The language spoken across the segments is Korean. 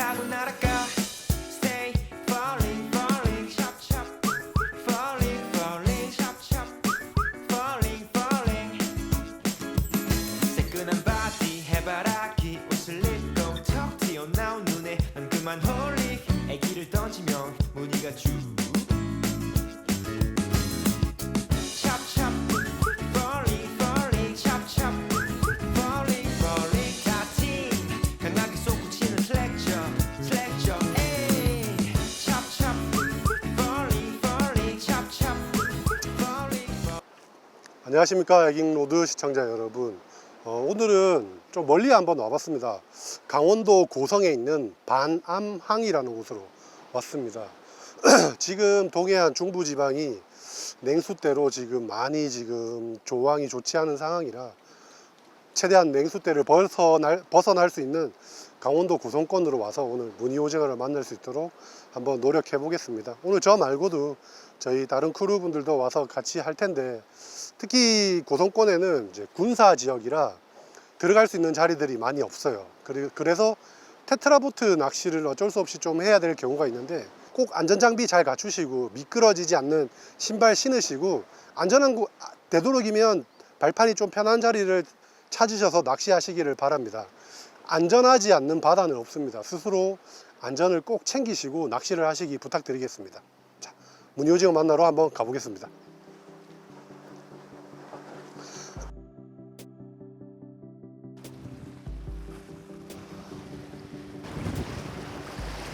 하고 날아가 안녕하십니까 에깅로드 시청자 여러분. 어, 오늘은 좀 멀리 한번 와봤습니다. 강원도 고성에 있는 반암항이라는 곳으로 왔습니다. 지금 동해안 중부지방이 냉수대로 지금 많이 지금 조항이 좋지 않은 상황이라 최대한 냉수대를 벗어날, 벗어날 수 있는 강원도 고성권으로 와서 오늘 무늬오징어를 만날 수 있도록 한번 노력해 보겠습니다. 오늘 저 말고도 저희 다른 크루분들도 와서 같이 할 텐데 특히 고성권에는 이제 군사 지역이라 들어갈 수 있는 자리들이 많이 없어요. 그래- 그래서 테트라보트 낚시를 어쩔 수 없이 좀 해야 될 경우가 있는데 꼭 안전장비 잘 갖추시고 미끄러지지 않는 신발 신으시고 안전한 곳, 아, 되도록이면 발판이 좀 편한 자리를 찾으셔서 낚시하시기를 바랍니다. 안전하지 않는 바다는 없습니다. 스스로 안전을 꼭 챙기시고 낚시를 하시기 부탁드리겠습니다. 자, 문효지を만나러 한번 가보겠습니다.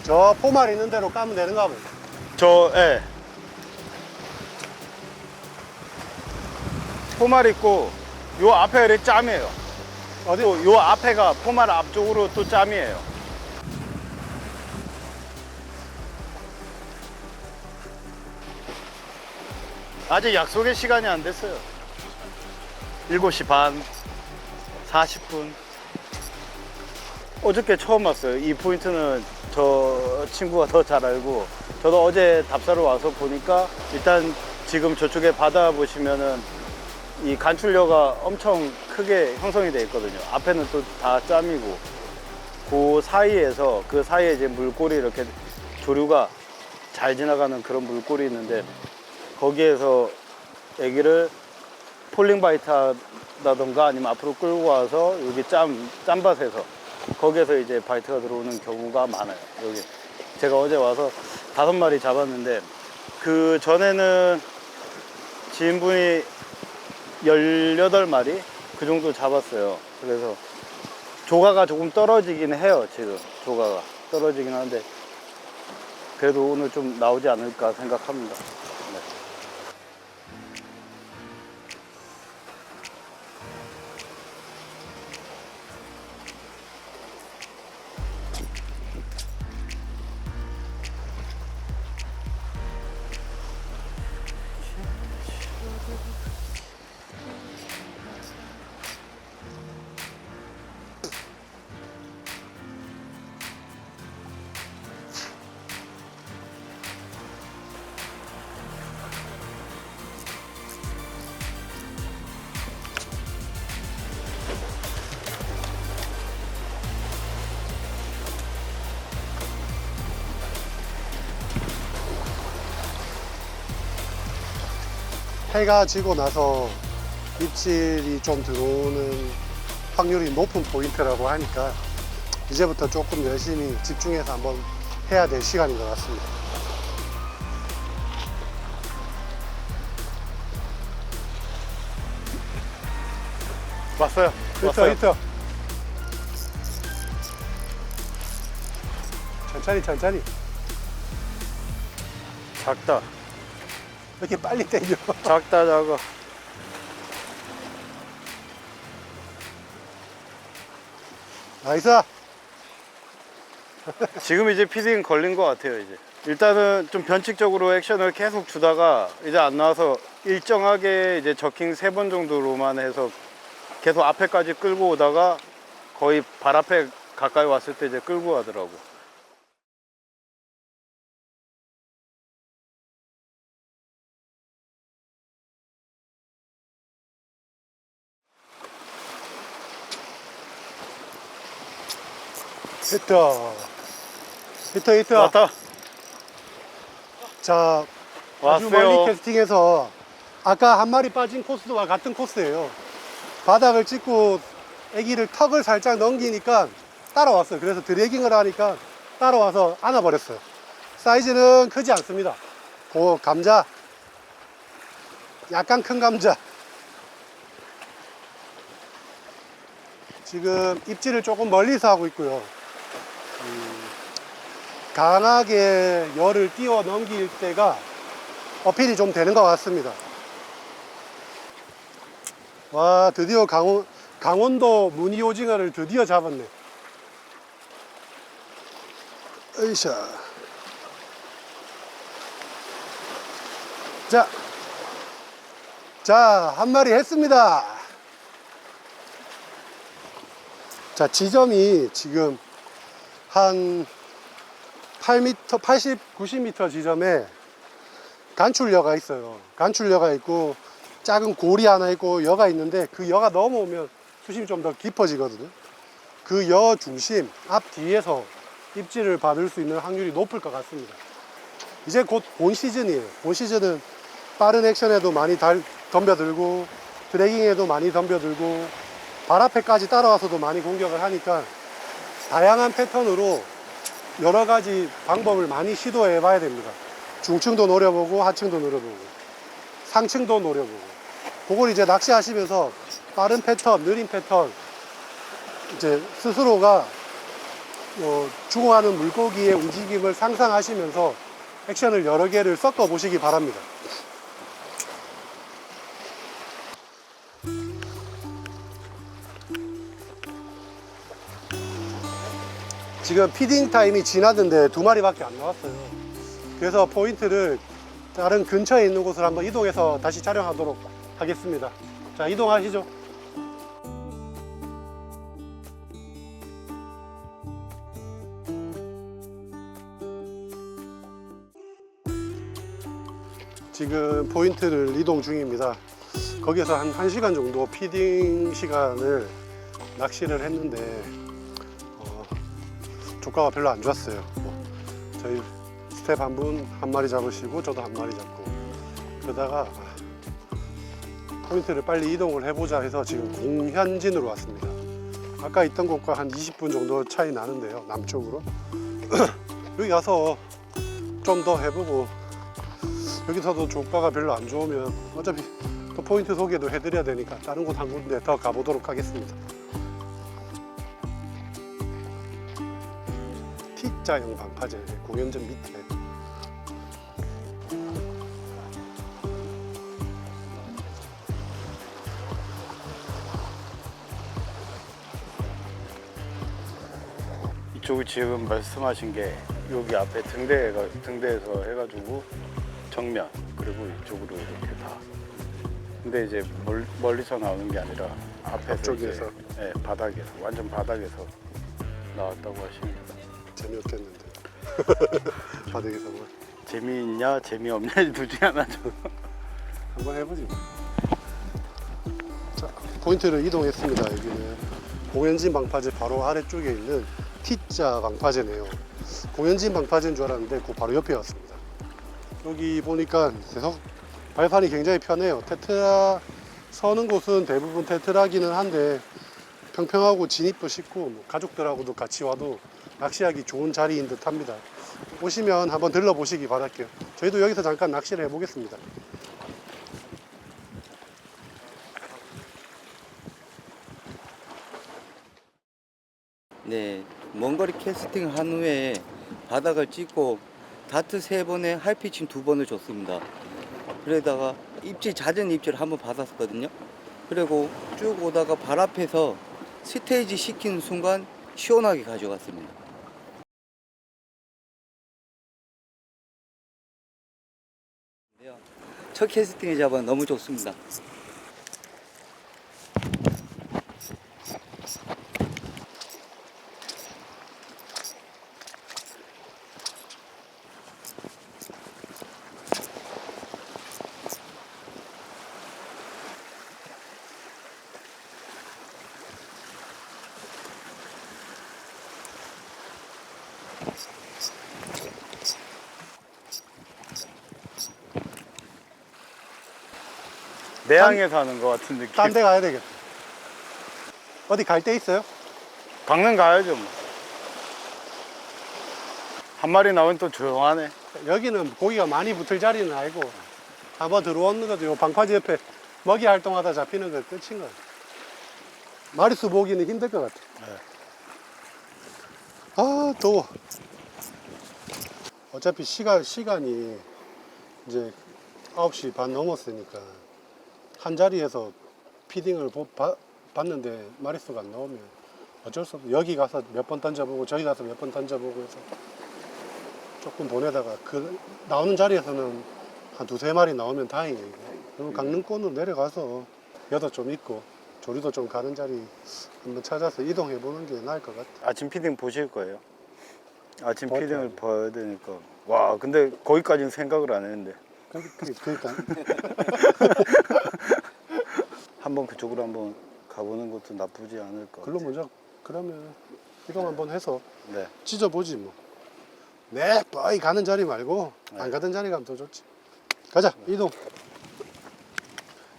저 포말 있는 대로 까면 되는가 보네. 저, 예. 포말 있고, 요 앞에 이렇게 짬이에요. 어디? 또 요 앞에가 포말 앞쪽으로 또 짬이에요. 아직 약속의 시간이 안 됐어요. 7시 반, 40분. 어저께 처음 왔어요. 이 포인트는 저 친구가 더 잘 알고 저도 어제 답사로 와서 보니까 일단 지금 저쪽에 바다 보시면은 이 간출려가 엄청 크게 형성이 돼 있거든요. 앞에는 또 다 짬이고 그 사이에서 그 사이에 이제 물꼬리 이렇게 조류가 잘 지나가는 그런 물꼬리 있는데 거기에서 애기를 폴링 바이트라던가 아니면 앞으로 끌고 와서 여기 짬 짬밭에서 거기에서 이제 바이트가 들어오는 경우가 많아요. 여기 제가 어제 와서 다섯 마리 잡았는데 그 전에는 지인분이 18마리 그 정도 잡았어요. 그래서 조가가 조금 떨어지긴 해요, 지금. 조가가 떨어지긴 하는데 그래도 오늘 좀 나오지 않을까 생각합니다. 해가 지고 나서 입질이 좀 들어오는 확률이 높은 포인트라고 하니까 이제부터 조금 열심히 집중해서 한번 해야 될 시간인 것 같습니다. 왔어요. 히터, 왔어요. 히터. 천천히, 천천히. 작다. 왜 이렇게 빨리 땡겨? 작다 작아. 나이스! 지금 이제 피딩 걸린 것 같아요 이제. 일단은 좀 변칙적으로 액션을 계속 주다가 이제 안 나와서 일정하게 이제 저킹 세 번 정도로만 해서 계속 앞에까지 끌고 오다가 거의 발 앞에 가까이 왔을 때 이제 끌고 가더라고. 됐다. 히트 히트. 왔다. 자, 아주 멀리 왔어요. 캐스팅해서 아까 한 마리 빠진 코스와 같은 코스예요. 바닥을 찍고 아기를 턱을 살짝 넘기니까 따라왔어요. 그래서 드래깅을 하니까 따라와서 안아버렸어요. 사이즈는 크지 않습니다. 고 감자. 약간 큰 감자. 지금 입질을 조금 멀리서 하고 있고요. 음, 강하게 열을 띄워 넘길 때가 어필이 좀 되는 것 같습니다. 와, 드디어 강원, 강원도 무늬 오징어를 드디어 잡았네. 으이샤. 자, 자, 한 마리 했습니다. 자, 지점이 지금 한 8m, 80, 90m 지점에 간출여가 있어요. 간출여가 있고 작은 고리 하나 있고 여가 있는데 그 여가 넘어오면 수심이 좀 더 깊어지거든요. 그 여 중심 앞 뒤에서 입질을 받을 수 있는 확률이 높을 것 같습니다. 이제 곧 본 시즌이에요. 본 시즌은 빠른 액션에도 많이 달, 덤벼들고 드래깅에도 많이 덤벼들고 발 앞에까지 따라와서도 많이 공격을 하니까 다양한 패턴으로 여러 가지 방법을 많이 시도해 봐야 됩니다. 중층도 노려보고 하층도 노려보고 상층도 노려보고 그걸 이제 낚시하시면서 빠른 패턴, 느린 패턴 이제 스스로가 어, 주고하는 물고기의 움직임을 상상하시면서 액션을 여러 개를 섞어 보시기 바랍니다. 지금 피딩 타임이 지났는데 두 마리밖에 안 나왔어요. 그래서 포인트를 다른 근처에 있는 곳을 한번 이동해서 다시 촬영하도록 하겠습니다. 자, 이동하시죠. 지금 포인트를 이동 중입니다. 거기서 한 1시간 정도 피딩 시간을 낚시를 했는데 어, 조과가 별로 안 좋았어요. 뭐, 저희 스텝 한 분 한 마리 잡으시고 저도 한 마리 잡고 그러다가 아, 포인트를 빨리 이동을 해보자 해서 지금 공현진으로 왔습니다. 아까 있던 곳과 한 20분 정도 차이 나는데요. 남쪽으로 여기 가서 좀 더 해보고 여기서도 조과가 별로 안 좋으면 어차피 또 포인트 소개도 해드려야 되니까 다른 곳 한 군데 더 가보도록 하겠습니다. T자형 방파제 공연전 밑에 이쪽이 지금 말씀하신 게 여기 앞에 등대가 등대에서 해가지고 정면 그리고 이쪽으로 이렇게 다. 근데 이제 멀, 멀리서 나오는 게 아니라 앞에서? 이제, 네, 바닥에서 완전 바닥에서 나왔다고 하십니다. 재미없겠는데. 바닥에서만 재미있냐 재미없냐 둘 중에 하나죠. 한번 해보지 뭐. 자 포인트를 이동했습니다 여기는. 공연진 방파제 바로 아래쪽에 있는 T자 방파제네요. 공연진 방파제인 줄 알았는데 그 바로 옆에 왔습니다. 여기 보니까 계속 발판이 굉장히 편해요. 테트라 서는 곳은 대부분 테트라기는 한데 평평하고 진입도 쉽고 뭐 가족들하고도 같이 와도 낚시하기 좋은 자리인 듯 합니다 오시면 한번 들러보시기 바랄게요 저희도 여기서 잠깐 낚시를 해보겠습니다 네, 먼거리 캐스팅 한 후에 바닥을 찍고 다트 세 번에 할피칭 두 번을 줬습니다. 그러다가 입질 잦은 입질을 한번 받았거든요. 그리고 쭉 오다가 발 앞에서 스테이지 시키는 순간 시원하게 가져갔습니다. 첫 캐스팅의 잡아 너무 좋습니다. Thank. 내항에서 하는 것 같은 느낌. 딴 데 가야 되겠다. 어디 갈 데 있어요? 강릉 가야죠. 뭐. 한 마리 나오면 또 조용하네. 여기는 고기가 많이 붙을 자리는 아니고 한번 들어오는 거죠. 요 방파제 옆에 먹이 활동하다 잡히는 거 끝인 거예요. 마리수 보기는 힘들 것 같아. 네. 아 더워. 어차피 시간 시간이 이제 9시 반 넘었으니까 한 자리에서 피딩을 보- 바- 봤는데 마리수가 안 나오면 어쩔 수 없어. 여기 가서 몇 번 던져보고 저기 가서 몇 번 던져보고 해서 조금 보내다가 그 나오는 자리에서는 한 두세 마리 나오면 다행이에요. 그리고 강릉권으로 내려가서 여도 좀 있고 조리도 좀 가는 자리 한번 찾아서 이동해 보는 게 나을 것 같아. 아침 피딩 보실 거예요. 아침 볼 피딩을. 봐야 되니까. 와, 근데 거기까지는 생각을 안 했는데. 그러니까 한번 그쪽으로 한번 가보는 것도 나쁘지 않을 것 글로 같아요. 먼저 그러면 이동 한번 해서 네. 찢어보지 뭐. 네, 뻔히 가는 자리 말고 안 네. 가던 자리 가면 더 좋지. 가자, 이동.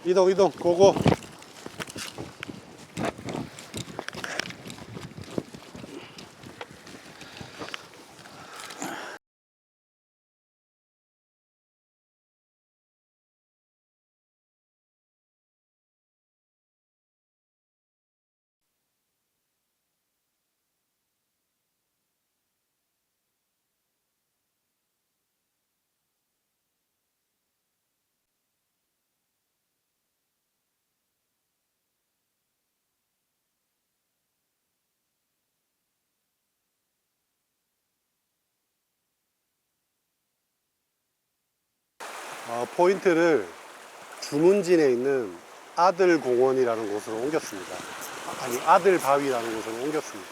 이동, 이동, 고고. 포인트를 주문진에 있는 아들 공원이라는 곳으로 옮겼습니다. 아니 아들 바위라는 곳으로 옮겼습니다.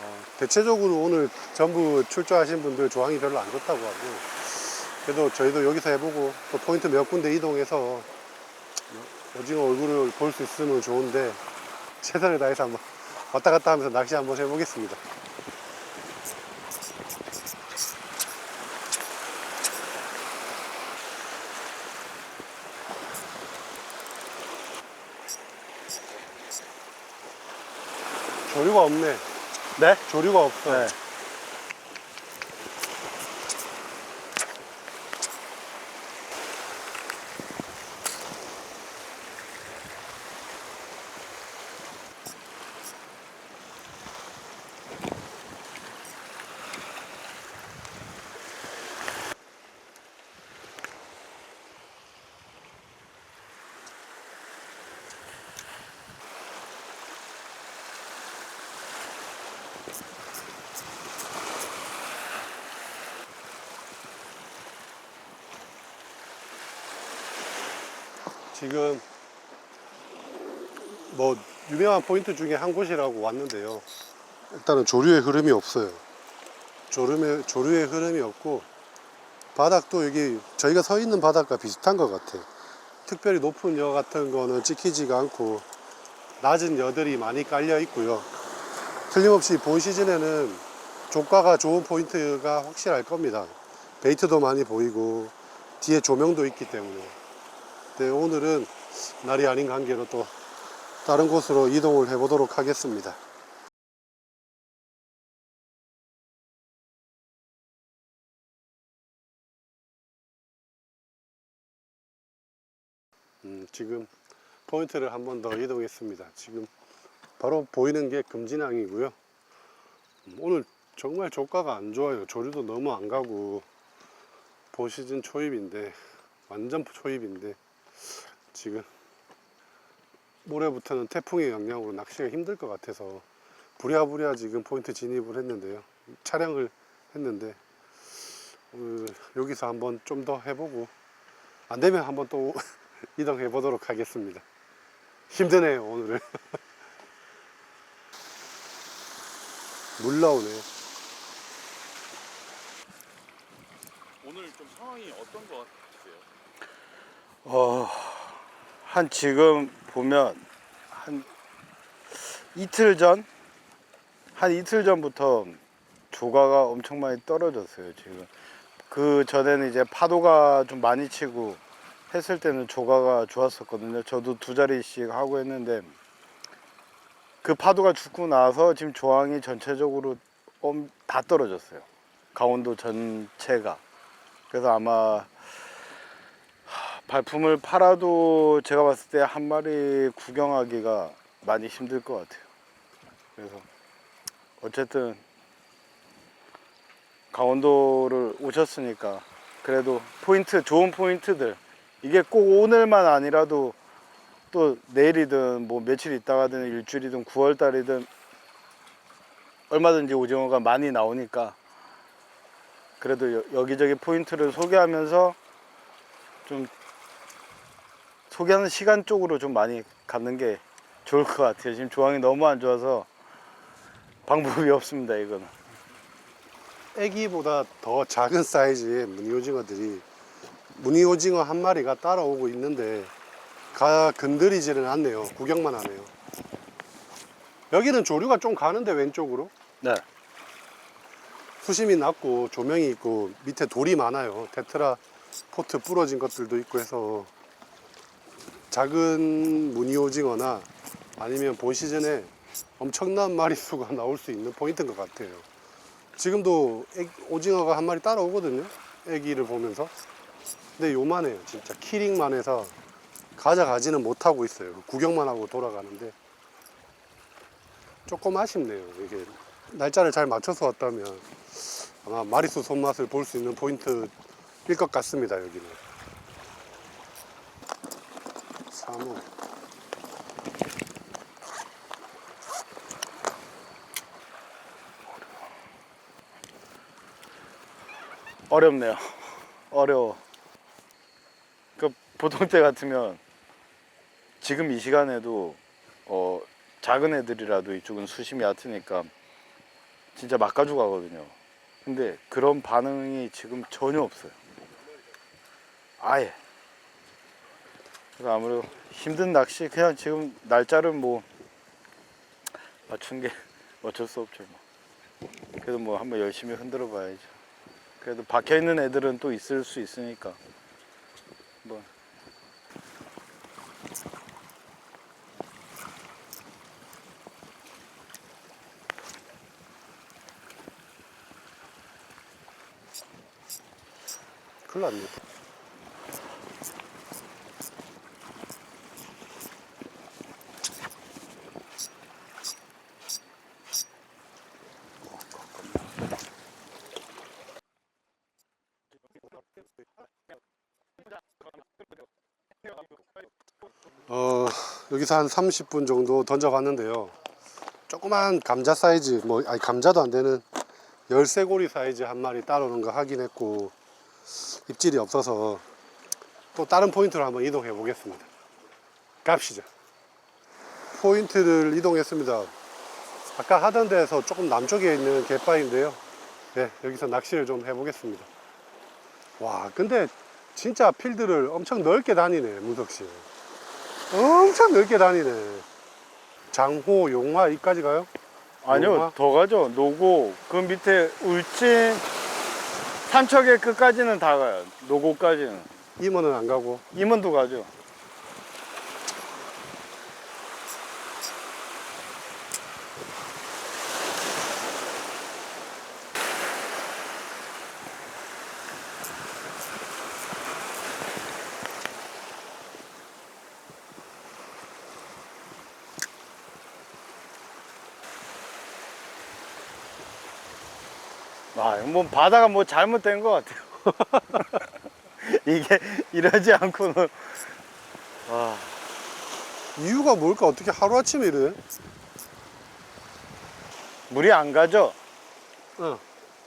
어, 대체적으로 오늘 전부 출조하신 분들 조항이 별로 안 좋다고 하고 그래도 저희도 여기서 해보고 또 포인트 몇 군데 이동해서 오징어 얼굴을 볼 수 있으면 좋은데 최선을 다해서 한번 왔다 갔다 하면서 낚시 한번 해보겠습니다. 조류가 없네. 네? 조류가 없어. 네. 지금 뭐 유명한 포인트 중에 한 곳이라고 왔는데요. 일단은 조류의 흐름이 없어요. 조름의, 조류의 흐름이 없고 바닥도 여기 저희가 서 있는 바닥과 비슷한 것 같아요. 특별히 높은 여 같은 거는 찍히지가 않고 낮은 여들이 많이 깔려 있고요. 틀림없이 본 시즌에는 조가가 좋은 포인트가 확실할 겁니다. 베이트도 많이 보이고 뒤에 조명도 있기 때문에. 네, 오늘은 날이 아닌 관계로 또 다른 곳으로 이동을 해보도록 하겠습니다. 음, 지금 포인트를 한 번 더 이동했습니다. 지금 바로 보이는 게 금진항이고요. 음, 오늘 정말 조가가 안 좋아요. 조류도 너무 안 가고 본 시즌 초입인데 완전 초입인데 지금 모레부터는 태풍의 영향으로 낚시가 힘들 것 같아서 부랴부랴 지금 포인트 진입을 했는데요. 촬영을 했는데 여기서 한번 좀 더 해보고 안 되면 한번 또 이동해 보도록 하겠습니다. 힘드네요 오늘은. 물 나오네. 오늘 좀 상황이 어떤 것 같으세요? 어, 한 지금 보면 한 이틀 전? 한 이틀 전부터 조가가 엄청 많이 떨어졌어요, 지금. 그 전에는 이제 파도가 좀 많이 치고 했을 때는 조가가 좋았었거든요. 저도 두 자리씩 하고 했는데 그 파도가 죽고 나서 지금 조항이 전체적으로 엄- 다 떨어졌어요. 강원도 전체가. 그래서 아마 하, 발품을 팔아도 제가 봤을 때 한 마리 구경하기가 많이 힘들 것 같아요. 그래서 어쨌든 강원도를 오셨으니까 그래도 포인트 좋은 포인트들 이게 꼭 오늘만 아니라도 또 내일이든 뭐 며칠 있다가든 일주일이든 9월 달이든 얼마든지 오징어가 많이 나오니까 그래도 여- 여기저기 포인트를 소개하면서 좀 소개하는 시간 쪽으로 좀 많이 갖는 게 좋을 것 같아요. 지금 조항이 너무 안 좋아서 방법이 없습니다. 이거는. 애기보다 더 작은 사이즈의 무늬 오징어들이 무늬 오징어 한 마리가 따라오고 있는데 가 건드리지는 않네요. 구경만 하네요. 여기는 조류가 좀 가는데 왼쪽으로 네. 수심이 낮고 조명이 있고 밑에 돌이 많아요. 테트라 포트 부러진 것들도 있고 해서 작은 무늬 오징어나 아니면 본 시즌에 엄청난 마리수가 나올 수 있는 포인트인 것 같아요. 지금도 애- 오징어가 한 마리 따라오거든요. 애기를 보면서. 근데 요만해요. 진짜 키링만 해서 가져가지는 못하고 있어요. 구경만 하고 돌아가는데 조금 아쉽네요. 이게 날짜를 잘 맞춰서 왔다면 아마 마리수 손맛을 볼 수 있는 포인트일 것 같습니다. 여기는. 3호. 어렵네요. 어려워. 그 보통 때 같으면 지금 이 시간에도 어 작은 애들이라도 이쪽은 수심이 얕으니까 진짜 막 가지고 가거든요. 근데 그런 반응이 지금 전혀 없어요. 아예. 그래서 아무래도 힘든 낚시 그냥 지금 날짜를 뭐 맞춘 게 어쩔 수 없죠. 뭐. 그래도 뭐 한번 열심히 흔들어 봐야죠. 그래도 박혀 있는 애들은 또 있을 수 있으니까 뭐 큰일 났네. 어, 여기서 한 30분 정도 던져봤는데요. 조그만 감자 사이즈, 뭐, 아니, 감자도 안 되는 열쇠고리 사이즈 한 마리 따로는 거 확인했고, 입질이 없어서 또 다른 포인트로 한번 이동해 보겠습니다. 갑시죠. 포인트를 이동했습니다. 아까 하던 데에서 조금 남쪽에 있는 갯바위인데요. 네, 여기서 낚시를 좀 해보겠습니다. 와, 근데 진짜 필드를 엄청 넓게 다니네, 문석 씨. 엄청 넓게 다니네. 장호, 용화, 이까지 가요? 아니요 노가? 더 가죠 노고 그 밑에 울진 삼척의 끝까지는 다 가요 노고까지는 임원은 안 가고. 임원도 가죠 아, 뭐 바다가 뭐 잘못된 것 같아요. 이게 이러지 않고는 와, 이유가 뭘까? 어떻게 하루아침에 이래? 물이 안 가죠? 어,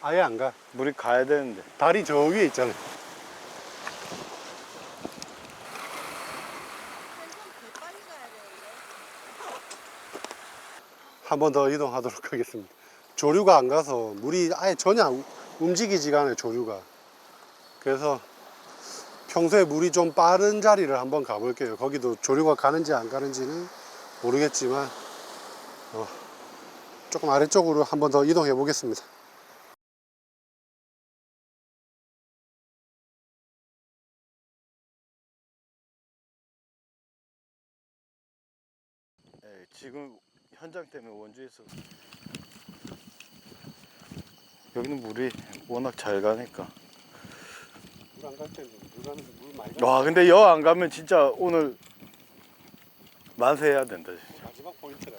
아예 안 가. 물이 가야 되는데. 다리 저 위에 있잖아요. 한번 더 이동하도록 하겠습니다. 조류가 안 가서 물이 아예 전혀 안- 움직이지가 않아요 조류가. 그래서 평소에 물이 좀 빠른 자리를 한번 가볼게요. 거기도 조류가 가는지 안 가는지는 모르겠지만 어, 조금 아래쪽으로 한번 더 이동해 보겠습니다. 네, 지금 현장 때문에 원주에서 여기는 물이 워낙 잘 가니까 물 안 갈 때는 물 가는데 물 많이 가. 와 근데 여 안 가면 진짜 오늘 만세해야 된다 진짜. 마지막 포인트라.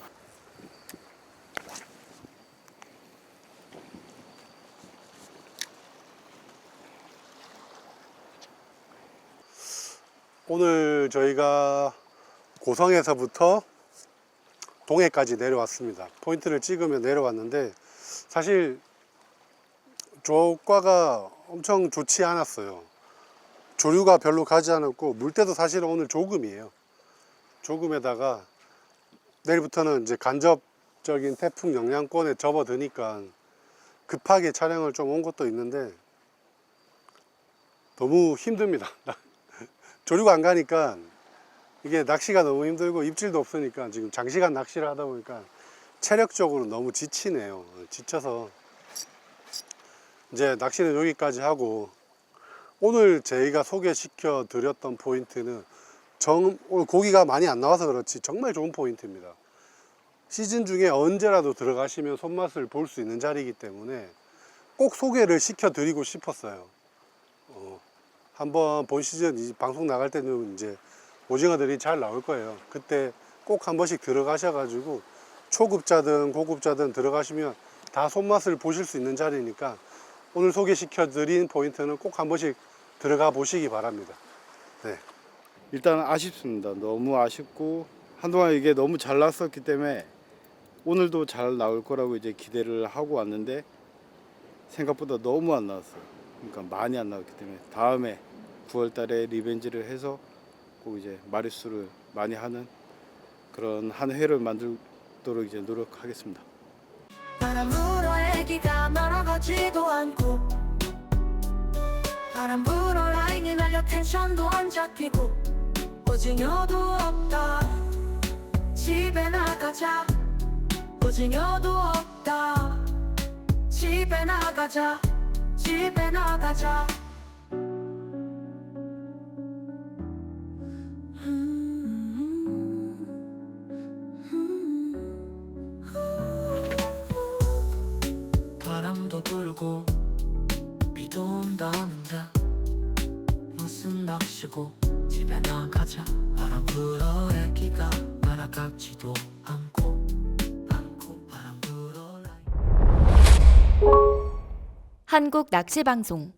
오늘 저희가 고성에서부터 동해까지 내려왔습니다. 포인트를 찍으며 내려왔는데 사실 조과가 엄청 좋지 않았어요. 조류가 별로 가지 않았고 물때도 사실은 오늘 조금이에요. 조금에다가 내일부터는 이제 간접적인 태풍 영향권에 접어드니까 급하게 촬영을 좀 온 것도 있는데 너무 힘듭니다. 조류가 안 가니까 이게 낚시가 너무 힘들고 입질도 없으니까 지금 장시간 낚시를 하다 보니까 체력적으로 너무 지치네요. 지쳐서 이제 낚시는 여기까지 하고 오늘 저희가 소개시켜 드렸던 포인트는 정, 오늘 고기가 많이 안 나와서 그렇지 정말 좋은 포인트입니다. 시즌 중에 언제라도 들어가시면 손맛을 볼 수 있는 자리이기 때문에 꼭 소개를 시켜 드리고 싶었어요. 어, 한번 본 시즌 이 방송 나갈 때는 이제 오징어들이 잘 나올 거예요. 그때 꼭 한 번씩 들어가셔가지고 초급자든 고급자든 들어가시면 다 손맛을 보실 수 있는 자리니까 오늘 소개시켜 드린 포인트는 꼭 한 번씩 들어가 보시기 바랍니다. 네. 일단 아쉽습니다. 너무 아쉽고 한동안 이게 너무 잘 났었기 때문에 오늘도 잘 나올 거라고 이제 기대를 하고 왔는데 생각보다 너무 안 나왔어요. 그러니까 많이 안 나왔기 때문에 다음에 9월 달에 리벤지를 해서 꼭 이제 마리수를 많이 하는 그런 한 회를 만들도록 이제 노력하겠습니다. 바람으로 애기가 날아가지도 않고 바람 불어 라인이 날려 텐션도 안 잡히고 오징어도 없다. 집에 나가자. 오징어도 없다. 집에 나가자. 집에 나가자 낚시고 집에 나가자. 바람 불어 애기가 날아가지도 않고 않고 바람 불어 한국 낚시 방송